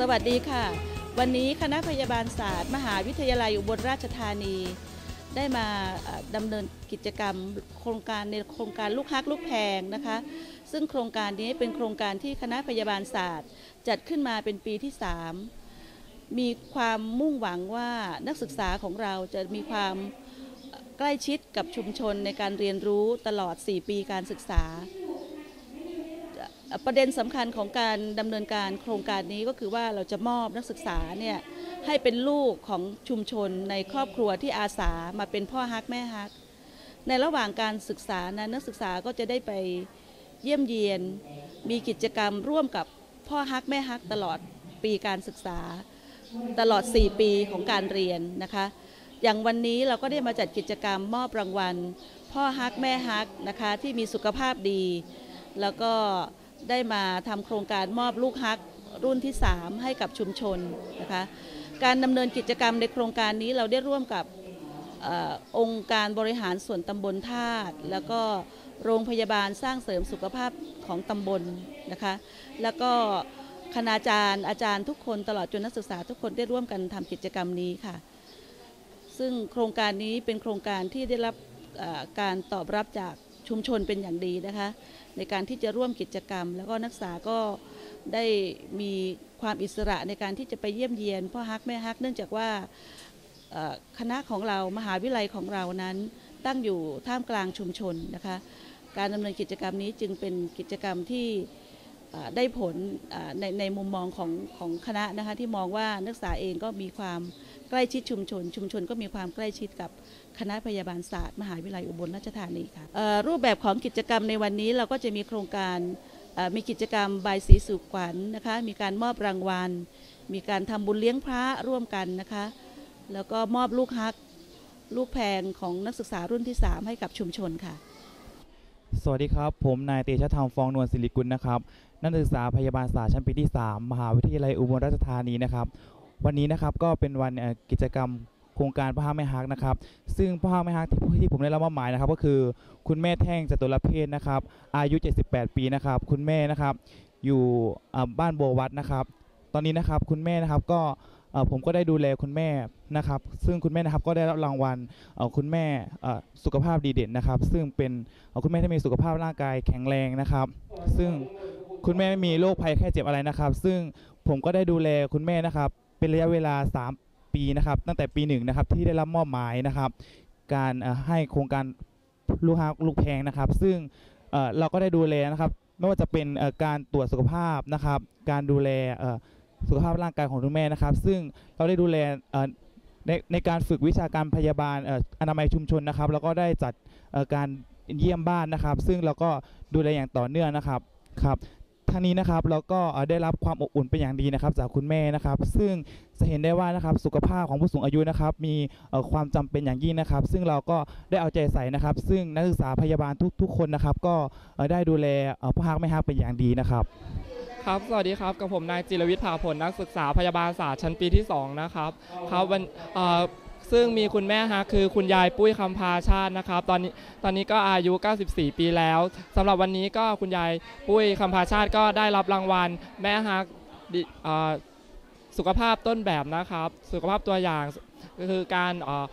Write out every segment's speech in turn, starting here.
สวัสดีค่ะ วันนี้คณะพยาบาลศาสตร์ มหาวิทยาลัยอุบลราชธานี ได้มาดำเนินกิจกรรม โครงการในโครงการลูกฮักลูกแพงนะคะ ซึ่งโครงการนี้เป็นโครงการที่คณะพยาบาลศาสตร์ จัดขึ้นมาเป็นปีที่ 3 มีความมุ่งหวังว่านักศึกษาของเราจะมีความใกล้ชิดกับชุมชนในการเรียนรู้ตลอด 4 ปีการศึกษา ประเด็นสำคัญของการดำเนินการโครงการนี้ก็คือว่าเราจะมอบนักศึกษาเนี่ยให้เป็นลูกของชุมชนในครอบครัวที่อาสามาเป็นพ่อฮักแม่ฮัก ในระหว่างการศึกษานะนักศึกษาก็จะได้ไปเยี่ยมเยียน มีกิจกรรมร่วมกับพ่อฮักแม่ฮักตลอดปีการศึกษา ตลอด 4 ปีของการเรียนนะคะ อย่างวันนี้เราก็ได้มาจัดกิจกรรมมอบรางวัล พ่อฮักแม่ฮักนะคะที่มีสุขภาพดี แล้วก็ ได้มาทำโครงการมอบลูกฮักรุ่นที่ 3 ให้กับชุมชนนะคะ การดำเนินกิจกรรมในโครงการนี้เราได้ร่วมกับอองค์การบริหารส่วนตำบลธาตุแล้วก็โรงพยาบาลสร้างเสริมสุขภาพของตำบลนะคะ แล้วก็คณาจารย์อาจารย์ทุกคนตลอดจนนักศึกษาทุกคนได้ร่วมกันทำกิจกรรมนี้ค่ะ ซึ่งโครงการนี้เป็นโครงการที่ได้รับการตอบรับจาก ชุมชนเป็นอย่างดีนะคะ ในการที่จะร่วมกิจกรรม แล้วก็นักศึกษาก็ได้มีความอิสระในการที่จะไปเยี่ยมเยียนพ่อฮักแม่ฮักเนื่องจากว่าคณะของเรามหาวิทยาลัยของเรานั้น ตั้งอยู่ท่ามกลางชุมชนนะคะ การดำเนินกิจกรรมนี้จึงเป็นกิจกรรมที่ ได้ผลในในมุมมองของของคณะนะคะที่มองว่านักศึกษาเองก็มีความใกล้ชิดชุมชน ชุมชนก็มีความใกล้ชิดกับคณะพยาบาลศาสตร์ มหาวิทยาลัยอุบลราชธานีค่ะรูปแบบของกิจกรรมในวันนี้เราก็จะมีโครงการมีกิจกรรมบายสีสุขวัญนะคะมีการมอบรางวัล มีการทำบุญเลี้ยงพระร่วมกันนะคะแล้วก็มอบลูกฮักลูกแพงของนักศึกษารุ่นที่ 3 ให้กับชุมชนค่ะ สวัสดีครับ ผมนายเตชะธรรมฟองนวลศิริกุลนะครับ นักศึกษาพยาบาลศาสตร์ชั้นปีที่ 3 มหาวิทยาลัยอุบลราชธานีนะครับ วันนี้นะครับก็เป็นวันกิจกรรมโครงการพ่อฮักแม่ฮักนะครับ ซึ่งพ่อฮักแม่ฮักที่ที่ผมได้รับมอบหมายนะครับ ก็คือคุณแม่แท่งจตุรเพศนะครับ อายุ 78 ปีนะครับ คุณแม่นะครับ อยู่บ้านโบวัดนะครับ ตอนนี้นะครับคุณแม่นะครับก็ ผมก็ได้ดูแลคุณแม่นะครับ ซึ่งคุณแม่นะครับก็ได้รับรางวัลคุณแม่สุขภาพดีเด่นนะครับ ซึ่งเป็นคุณแม่ที่มีสุขภาพร่างกายแข็งแรงนะครับ ซึ่งคุณแม่ไม่มีโรคภัยแค่เจ็บอะไรนะครับ ซึ่งผมก็ได้ดูแลคุณแม่นะครับ เป็นระยะเวลา 3 ปีนะครับ ตั้งแต่ปีหนึ่งนะครับที่ได้รับมอบหมายนะครับ การให้โครงการลูกฮักลูกแพงนะครับ ซึ่งเราก็ได้ดูแลนะครับ ไม่ว่าจะเป็นการตรวจสุขภาพนะครับ การดูแล สุขภาพร่างกายของคุณแม่นะครับ ซึ่งเราได้ดูแลในในการฝึกวิชาการพยาบาลอนามัยชุมชนนะครับ แล้วก็ได้จัดการเยี่ยมบ้านนะครับ ซึ่งเราก็ดูแลอย่างต่อเนื่องนะครับครับทางนี้นะครับเราก็ได้รับความอบอุ่นเป็นอย่างดีนะครับ จากคุณแม่นะครับ ซึ่งจะเห็นได้ว่านะครับสุขภาพของผู้สูงอายุนะครับ มีความจำเป็นอย่างยิ่งนะครับ ซึ่งเราก็ได้เอาใจใส่นะครับ ซึ่งนักศึกษาพยาบาลทุกๆคนนะครับ ก็ได้ดูแลเอ่อผู้ฮักไม่ฮักเป็นอย่างดีนะครับ ครับ สวัสดีครับ กับผมนายจิรวิทย์ผาผลนักศึกษาพยาบาลศาสตร์ชั้นปีที่ 2 นะครับ ครับวันเอซึ่งมีคุณแม่ฮะคือคุณยายปุ้ยคำพาชาตินะครับ ตอนนี้ตอนนี้ก็อายุ 94 ปีแล้วสำหรับวันนี้ก็คุณยายปุ้ยคำพาชาติก็ได้รับรางวัลแม่ฮักดิเอ่อสุขภาพต้นแบบนะครับ สุขภาพตัวอย่างก็คือการเอ่อ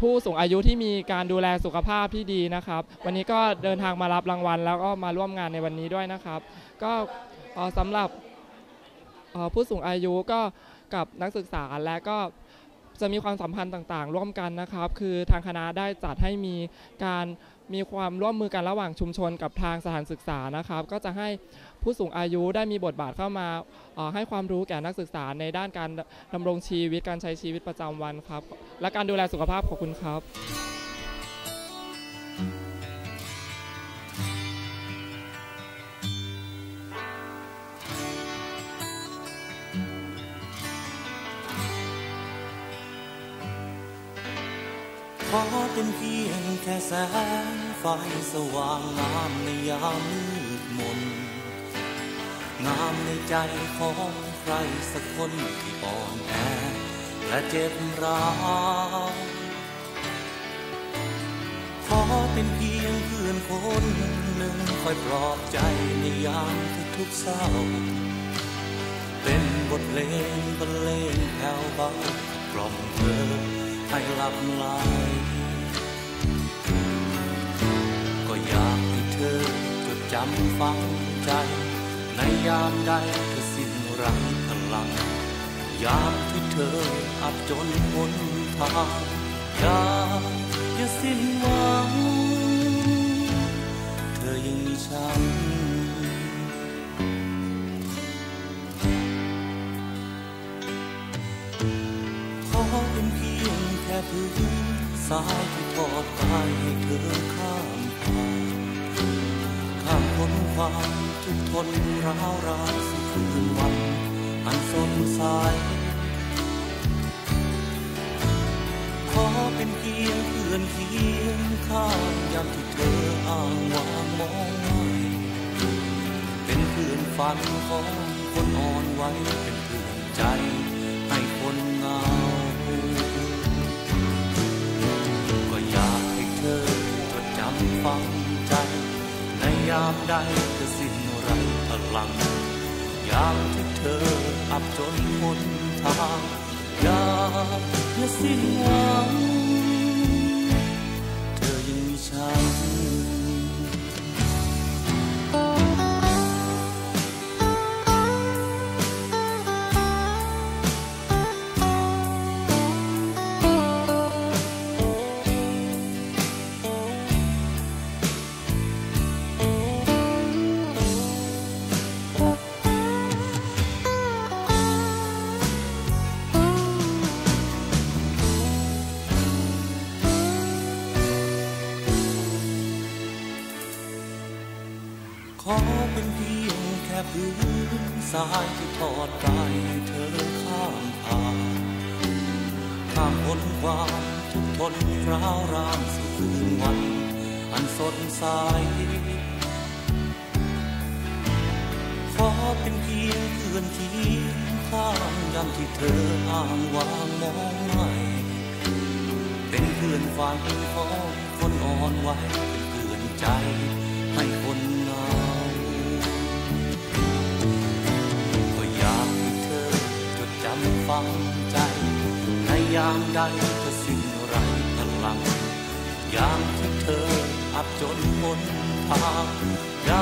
ผู้สูงอายุที่มีการดูแลสุขภาพที่ดีนะครับ วันนี้ก็เดินทางมารับรางวัลแล้วก็มาร่วมงานในวันนี้ด้วยนะครับ ก็ สำหรับผู้สูงอายุก็กับนักศึกษาและก็จะมีความสัมพันธ์ต่างๆ ร่วมกันนะครับ คือทางคณะได้จัดให้มีการมีความร่วมมือกันระหว่างชุมชนกับทางสถานศึกษานะครับ ก็จะให้ผู้สูงอายุได้มีบทบาทเข้ามาให้ความรู้แก่นักศึกษาในด้านการดำรงชีวิตการใช้ชีวิตประจำวันครับ และการดูแลสุขภาพขอบคุณครับ เป็นเพียงแค่แสงไฟสว่างงามในยามมืดมน งามในใจของใครสักคนที่อ่อนแอและเจ็บร้าวขอเป็นเพียงเพื่อนคนหนึ่งคอยปลอบใจในยามทุกๆเศร้า เป็นบทเพลงบรรเลงแผ่วเบากล่อมเธอให้หลับไหล จำฝังใจ ในยามใดเธอสิ้นไรังพลัง ยามที่เธออับจนหนทางอย่าอย่าสิ้นหวัง เธอยังมีฉันขอเป็นเพียงแค่พื้นสาย ความทุกทนร้าวรานสู่คืนวัน อันสดใสขอเป็นเพียงเพื่อนเคียงข้างยามที่เธออ้างว่างมองไม่เป็นเพื่อนฝันของคนอ่อนไหวเป็นเพื่อนใจให้คนเงา ก็อยากให้เธอจดจำฝังใจ ยามใดเธอสิ้นไรพลัง ยามที่เธออับจนหนทางยาอย่าสิ้นหวัง ขอเป็นเพียงแค่พื้นทรายที่ทอดกายเธอข้ามผ่านข้ามพ้นความทุกทนร้าวรานสู่คืนวัน อันสดใสขอเป็นเพียงเพื่อนเคียงข้างยามที่เธออ้างวางมองไม่เป็นเพื่อนฝันของคนอ่อนไหวเป็นเพื่อนใจให้คนามใดเธอสิ้นไรพลัง ยามที่เธออับจนหนทางอย่